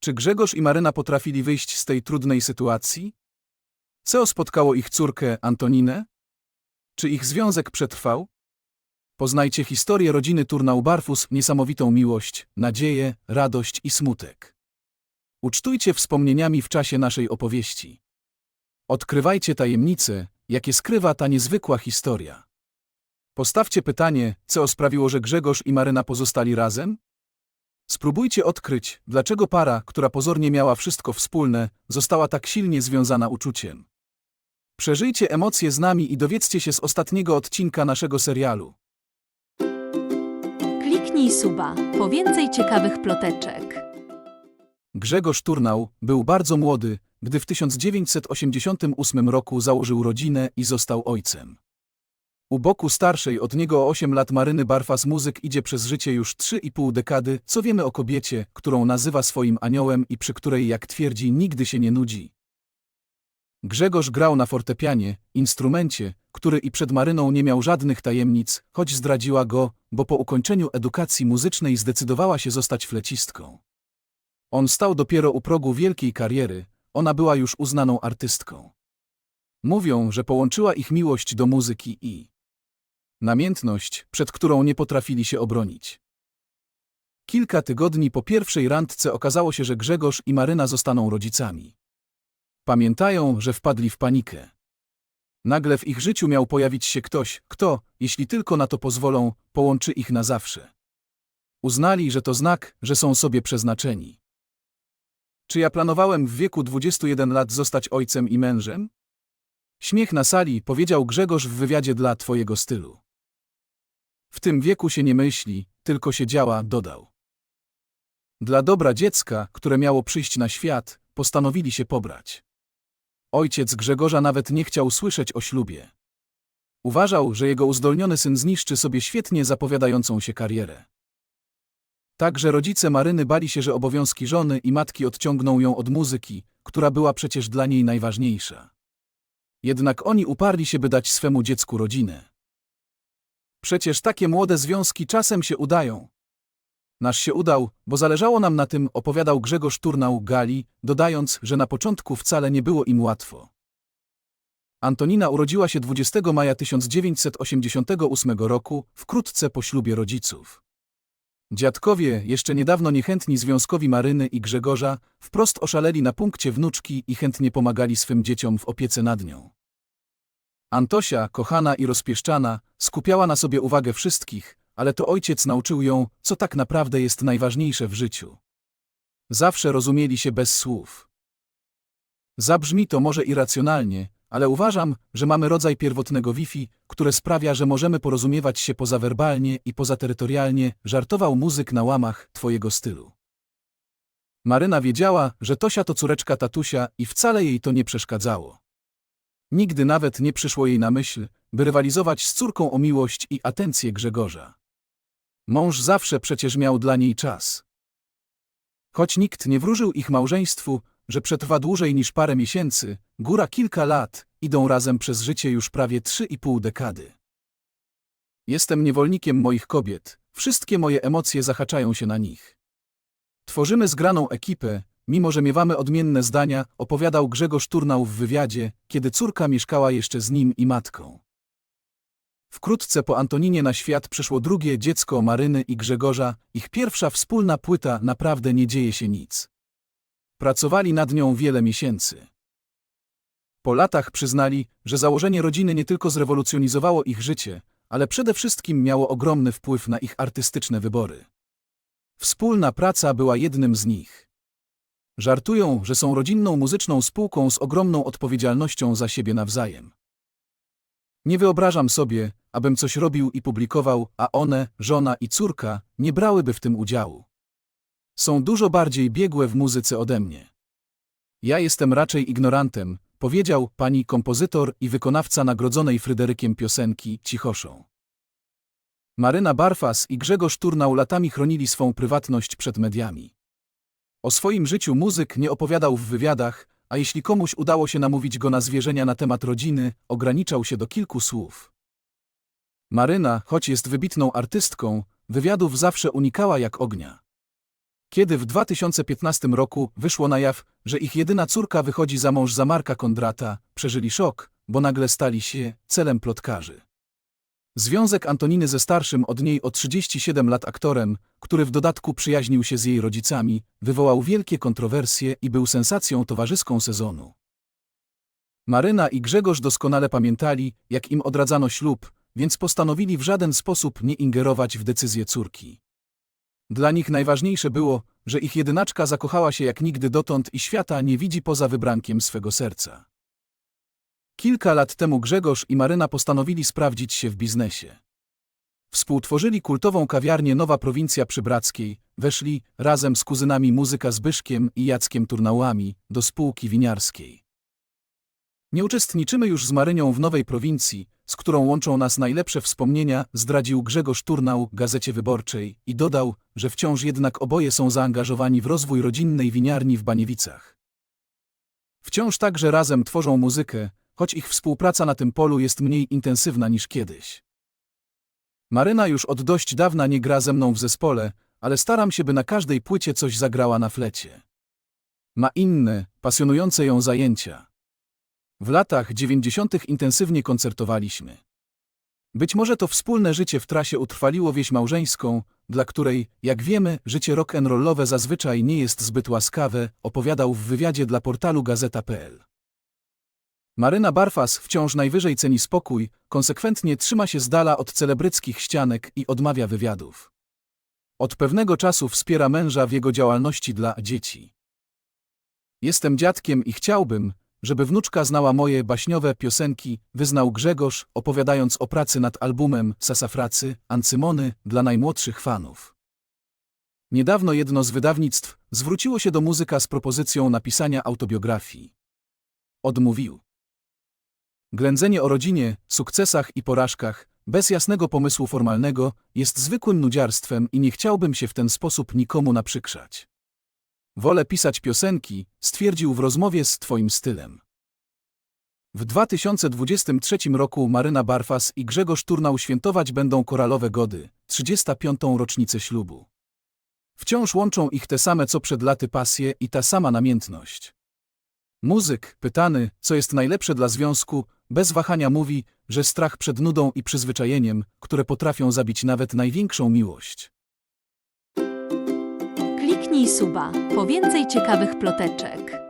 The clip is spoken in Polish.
Czy Grzegorz i Maryna potrafili wyjść z tej trudnej sytuacji? Co spotkało ich córkę Antoninę? Czy ich związek przetrwał? Poznajcie historię rodziny Turnau-Barfus, niesamowitą miłość, nadzieję, radość i smutek. Ucztujcie wspomnieniami w czasie naszej opowieści. Odkrywajcie tajemnice, jakie skrywa ta niezwykła historia. Postawcie pytanie, co sprawiło, że Grzegorz i Maryna pozostali razem? Spróbujcie odkryć, dlaczego para, która pozornie miała wszystko wspólne, została tak silnie związana uczuciem. Przeżyjcie emocje z nami i dowiedzcie się z ostatniego odcinka naszego serialu. Kliknij suba po więcej ciekawych ploteczek. Grzegorz Turnał był bardzo młody, gdy w 1988 roku założył rodzinę i został ojcem. U boku starszej od niego o 8 lat Maryny Barfas muzyk idzie przez życie już 3,5 dekady, co wiemy o kobiecie, którą nazywa swoim aniołem i przy której, jak twierdzi, nigdy się nie nudzi. Grzegorz grał na fortepianie, instrumencie, który i przed Maryną nie miał żadnych tajemnic, choć zdradziła go, bo po ukończeniu edukacji muzycznej zdecydowała się zostać flecistką. On stał dopiero u progu wielkiej kariery, ona była już uznaną artystką. Mówią, że połączyła ich miłość do muzyki i namiętność, przed którą nie potrafili się obronić. Kilka tygodni po pierwszej randce okazało się, że Grzegorz i Maryna zostaną rodzicami. Pamiętają, że wpadli w panikę. Nagle w ich życiu miał pojawić się ktoś, kto, jeśli tylko na to pozwolą, połączy ich na zawsze. Uznali, że to znak, że są sobie przeznaczeni. Czy ja planowałem w wieku 21 lat zostać ojcem i mężem? Śmiech na sali, powiedział Grzegorz w wywiadzie dla Twojego stylu. W tym wieku się nie myśli, tylko się działa, dodał. Dla dobra dziecka, które miało przyjść na świat, postanowili się pobrać. Ojciec Grzegorza nawet nie chciał słyszeć o ślubie. Uważał, że jego uzdolniony syn zniszczy sobie świetnie zapowiadającą się karierę. Także rodzice Maryny bali się, że obowiązki żony i matki odciągną ją od muzyki, która była przecież dla niej najważniejsza. Jednak oni uparli się, by dać swemu dziecku rodzinę. Przecież takie młode związki czasem się udają. Nasz się udał, bo zależało nam na tym, opowiadał Grzegorz Turnał Gali, dodając, że na początku wcale nie było im łatwo. Antonina urodziła się 20 maja 1988 roku, wkrótce po ślubie rodziców. Dziadkowie, jeszcze niedawno niechętni związkowi Maryny i Grzegorza, wprost oszaleli na punkcie wnuczki i chętnie pomagali swym dzieciom w opiece nad nią. Antosia, kochana i rozpieszczana, skupiała na sobie uwagę wszystkich, ale to ojciec nauczył ją, co tak naprawdę jest najważniejsze w życiu. Zawsze rozumieli się bez słów. Zabrzmi to może irracjonalnie, ale uważam, że mamy rodzaj pierwotnego Wi-Fi, które sprawia, że możemy porozumiewać się pozawerbalnie i pozaterytorialnie, żartował muzyk na łamach twojego stylu. Maryna wiedziała, że Tosia to córeczka tatusia i wcale jej to nie przeszkadzało. Nigdy nawet nie przyszło jej na myśl, by rywalizować z córką o miłość i atencję Grzegorza. Mąż zawsze przecież miał dla niej czas. Choć nikt nie wróżył ich małżeństwu, że przetrwa dłużej niż parę miesięcy, góra kilka lat, idą razem przez życie już prawie trzy i pół dekady. Jestem niewolnikiem moich kobiet, wszystkie moje emocje zahaczają się na nich. Tworzymy zgraną ekipę, mimo że miewamy odmienne zdania, opowiadał Grzegorz Turnał w wywiadzie, kiedy córka mieszkała jeszcze z nim i matką. Wkrótce po Antoninie na świat przyszło drugie dziecko Maryny i Grzegorza, ich pierwsza wspólna płyta Naprawdę nie dzieje się nic. Pracowali nad nią wiele miesięcy. Po latach przyznali, że założenie rodziny nie tylko zrewolucjonizowało ich życie, ale przede wszystkim miało ogromny wpływ na ich artystyczne wybory. Wspólna praca była jednym z nich. Żartują, że są rodzinną muzyczną spółką z ogromną odpowiedzialnością za siebie nawzajem. Nie wyobrażam sobie, abym coś robił i publikował, a one, żona i córka, nie brałyby w tym udziału. Są dużo bardziej biegłe w muzyce ode mnie. Ja jestem raczej ignorantem, powiedział pani kompozytor i wykonawca nagrodzonej Fryderykiem piosenki Cichoszą. Maryna Barfas i Grzegorz Turnał latami chronili swą prywatność przed mediami. O swoim życiu muzyk nie opowiadał w wywiadach, a jeśli komuś udało się namówić go na zwierzenia na temat rodziny, ograniczał się do kilku słów. Maryna, choć jest wybitną artystką, wywiadów zawsze unikała jak ognia. Kiedy w 2015 roku wyszło na jaw, że ich jedyna córka wychodzi za mąż za Marka Kondrata, przeżyli szok, bo nagle stali się celem plotkarzy. Związek Antoniny ze starszym od niej o 37 lat aktorem, który w dodatku przyjaźnił się z jej rodzicami, wywołał wielkie kontrowersje i był sensacją towarzyską sezonu. Maryna i Grzegorz doskonale pamiętali, jak im odradzano ślub, więc postanowili w żaden sposób nie ingerować w decyzję córki. Dla nich najważniejsze było, że ich jedynaczka zakochała się jak nigdy dotąd i świata nie widzi poza wybrankiem swego serca. Kilka lat temu Grzegorz i Maryna postanowili sprawdzić się w biznesie. Współtworzyli kultową kawiarnię Nowa Prowincja przy Brackiej, weszli, razem z kuzynami muzyka Zbyszkiem i Jackiem Turnałami, do spółki winiarskiej. Nie uczestniczymy już z Marynią w Nowej Prowincji, z którą łączą nas najlepsze wspomnienia, zdradził Grzegorz Turnał Gazecie Wyborczej i dodał, że wciąż jednak oboje są zaangażowani w rozwój rodzinnej winiarni w Baniewicach. Wciąż także razem tworzą muzykę, choć ich współpraca na tym polu jest mniej intensywna niż kiedyś. Maryna już od dość dawna nie gra ze mną w zespole, ale staram się, by na każdej płycie coś zagrała na flecie. Ma inne, pasjonujące ją zajęcia. W latach dziewięćdziesiątych intensywnie koncertowaliśmy. Być może to wspólne życie w trasie utrwaliło wieś małżeńską, dla której, jak wiemy, życie rock'n'rollowe zazwyczaj nie jest zbyt łaskawe, opowiadał w wywiadzie dla portalu Gazeta.pl. Maryna Barfas wciąż najwyżej ceni spokój, konsekwentnie trzyma się z dala od celebryckich ścianek i odmawia wywiadów. Od pewnego czasu wspiera męża w jego działalności dla dzieci. Jestem dziadkiem i chciałbym, żeby wnuczka znała moje baśniowe piosenki, wyznał Grzegorz, opowiadając o pracy nad albumem Sasafracy, Ancymony dla najmłodszych fanów. Niedawno jedno z wydawnictw zwróciło się do muzyka z propozycją napisania autobiografii. Odmówił. Ględzenie o rodzinie, sukcesach i porażkach, bez jasnego pomysłu formalnego, jest zwykłym nudziarstwem i nie chciałbym się w ten sposób nikomu naprzykrzać. Wolę pisać piosenki, stwierdził w rozmowie z Twoim stylem. W 2023 roku Maryna Barfas i Grzegorz Turnał świętować będą koralowe gody, 35. rocznicę ślubu. Wciąż łączą ich te same co przed laty pasje i ta sama namiętność. Muzyk, pytany, co jest najlepsze dla związku, bez wahania mówi, że strach przed nudą i przyzwyczajeniem, które potrafią zabić nawet największą miłość. Kliknij suba po więcej ciekawych ploteczek.